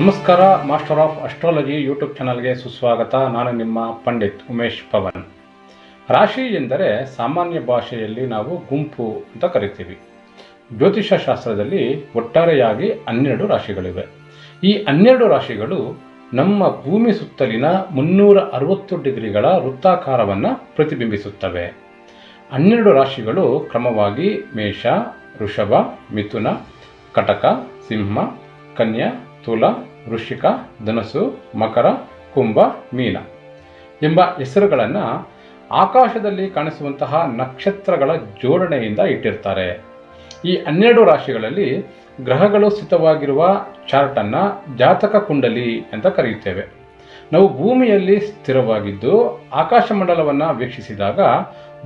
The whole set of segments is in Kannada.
ನಮಸ್ಕಾರ ಮಾಸ್ಟರ್ ಆಫ್ ಅಸ್ಟ್ರಾಲಜಿ ಯೂಟ್ಯೂಬ್ ಚಾನಲ್ಗೆ ಸುಸ್ವಾಗತ. ನಾನು ನಿಮ್ಮ ಪಂಡಿತ್ ಉಮೇಶ್ ಪವನ್. ರಾಶಿ ಎಂದರೆ ಸಾಮಾನ್ಯ ಭಾಷೆಯಲ್ಲಿ ನಾವು ಗುಂಪು ಅಂತ ಕರಿತೀವಿ. ಜ್ಯೋತಿಷ ಶಾಸ್ತ್ರದಲ್ಲಿ ಒಟ್ಟಾರೆಯಾಗಿ ಹನ್ನೆರಡು ರಾಶಿಗಳಿವೆ. ಈ ಹನ್ನೆರಡು ರಾಶಿಗಳು ನಮ್ಮ ಭೂಮಿ ಸುತ್ತಲಿನ ಮುನ್ನೂರ ಅರವತ್ತು ಡಿಗ್ರಿಗಳ ವೃತ್ತಾಕಾರವನ್ನು ಪ್ರತಿಬಿಂಬಿಸುತ್ತವೆ. ಹನ್ನೆರಡು ರಾಶಿಗಳು ಕ್ರಮವಾಗಿ ಮೇಷ, ವೃಷಭ, ಮಿಥುನ, ಕಟಕ, ಸಿಂಹ, ಕನ್ಯಾ ತುಲ, ವೃಶ್ಚಿಕ, ಧನಸ್ಸು, ಮಕರ, ಕುಂಭ, ಮೀನ ಎಂಬ ಹೆಸರುಗಳನ್ನು ಆಕಾಶದಲ್ಲಿ ಕಾಣಿಸುವಂತಹ ನಕ್ಷತ್ರಗಳ ಜೋಡಣೆಯಿಂದ ಇಟ್ಟಿರ್ತಾರೆ. ಈ ಹನ್ನೆರಡು ರಾಶಿಗಳಲ್ಲಿ ಗ್ರಹಗಳು ಸ್ಥಿತವಾಗಿರುವ ಚಾರ್ಟನ್ನು ಜಾತಕ ಕುಂಡಲಿ ಅಂತ ಕರೆಯುತ್ತೇವೆ. ನಾವು ಭೂಮಿಯಲ್ಲಿ ಸ್ಥಿರವಾಗಿದ್ದು ಆಕಾಶಮಂಡಲವನ್ನು ವೀಕ್ಷಿಸಿದಾಗ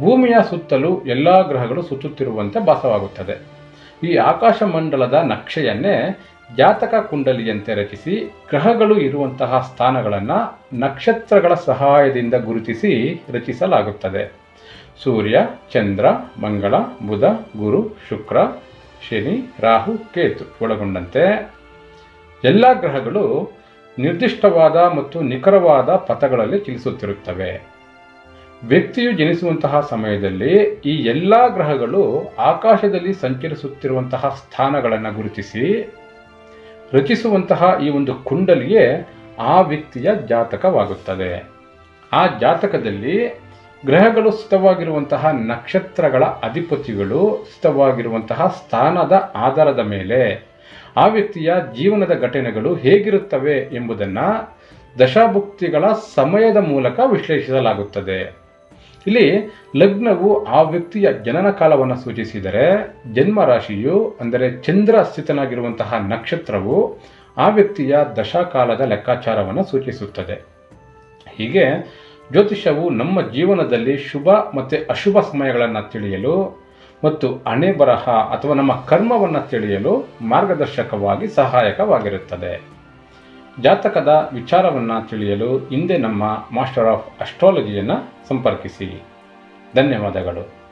ಭೂಮಿಯ ಸುತ್ತಲೂ ಎಲ್ಲ ಗ್ರಹಗಳು ಸುತ್ತುತ್ತಿರುವಂತೆ ಭಾಸವಾಗುತ್ತದೆ. ಈ ಆಕಾಶಮಂಡಲದ ನಕ್ಷೆಯನ್ನೇ ಜಾತಕ ಕುಂಡಲಿಯಂತೆ ರಚಿಸಿ ಗ್ರಹಗಳು ಇರುವಂತಹ ಸ್ಥಾನಗಳನ್ನು ನಕ್ಷತ್ರಗಳ ಸಹಾಯದಿಂದ ಗುರುತಿಸಿ ರಚಿಸಲಾಗುತ್ತದೆ. ಸೂರ್ಯ, ಚಂದ್ರ, ಮಂಗಳ, ಬುಧ, ಗುರು, ಶುಕ್ರ, ಶನಿ, ರಾಹು, ಕೇತು ಒಳಗೊಂಡಂತೆ ಎಲ್ಲ ಗ್ರಹಗಳು ನಿರ್ದಿಷ್ಟವಾದ ಮತ್ತು ನಿಖರವಾದ ಪಥಗಳಲ್ಲಿ ಚಲಿಸುತ್ತಿರುತ್ತವೆ. ವ್ಯಕ್ತಿಯು ಜನಿಸುವಂತಹ ಸಮಯದಲ್ಲಿ ಈ ಎಲ್ಲ ಗ್ರಹಗಳು ಆಕಾಶದಲ್ಲಿ ಸಂಚರಿಸುತ್ತಿರುವಂತಹ ಸ್ಥಾನಗಳನ್ನು ಗುರುತಿಸಿ ರಚಿಸುವಂತಹ ಈ ಒಂದು ಕುಂಡಲಿಯೇ ಆ ವ್ಯಕ್ತಿಯ ಜಾತಕವಾಗುತ್ತದೆ. ಆ ಜಾತಕದಲ್ಲಿ ಗ್ರಹಗಳು ಸ್ಥಿತವಾಗಿರುವಂತಹ ನಕ್ಷತ್ರಗಳ ಅಧಿಪತಿಗಳು ಸ್ಥಿತವಾಗಿರುವಂತಹ ಸ್ಥಾನದ ಆಧಾರದ ಮೇಲೆ ಆ ವ್ಯಕ್ತಿಯ ಜೀವನದ ಘಟನೆಗಳು ಹೇಗಿರುತ್ತವೆ ಎಂಬುದನ್ನು ದಶಾಭುಕ್ತಿಗಳ ಸಮಯದ ಮೂಲಕ ವಿಶ್ಲೇಷಿಸಲಾಗುತ್ತದೆ. ಇಲ್ಲಿ ಲಗ್ನವು ಆ ವ್ಯಕ್ತಿಯ ಜನನ ಕಾಲವನ್ನು ಸೂಚಿಸಿದರೆ ಜನ್ಮ ರಾಶಿಯು, ಅಂದರೆ ಚಂದ್ರ ಸ್ಥಿತನಾಗಿರುವಂತಹ ನಕ್ಷತ್ರವು ಆ ವ್ಯಕ್ತಿಯ ದಶಾಕಾಲದ ಲೆಕ್ಕಾಚಾರವನ್ನು ಸೂಚಿಸುತ್ತದೆ. ಹೀಗೆ ಜ್ಯೋತಿಷವು ನಮ್ಮ ಜೀವನದಲ್ಲಿ ಶುಭ ಮತ್ತು ಅಶುಭ ಸಮಯಗಳನ್ನು ತಿಳಿಯಲು ಮತ್ತು ಹಣೆ ಬರಹ ಅಥವಾ ನಮ್ಮ ಕರ್ಮವನ್ನು ತಿಳಿಯಲು ಮಾರ್ಗದರ್ಶಕವಾಗಿ ಸಹಾಯಕವಾಗಿರುತ್ತದೆ. ಜಾತಕದ ವಿಚಾರವನ್ನು ತಿಳಿಯಲು ಹಿಂದೆ ನಮ್ಮ ಮಾಸ್ಟರ್ ಆಫ್ ಅಸ್ಟ್ರಾಲಜಿಯನ್ನು ಸಂಪರ್ಕಿಸಿ. ಧನ್ಯವಾದಗಳು.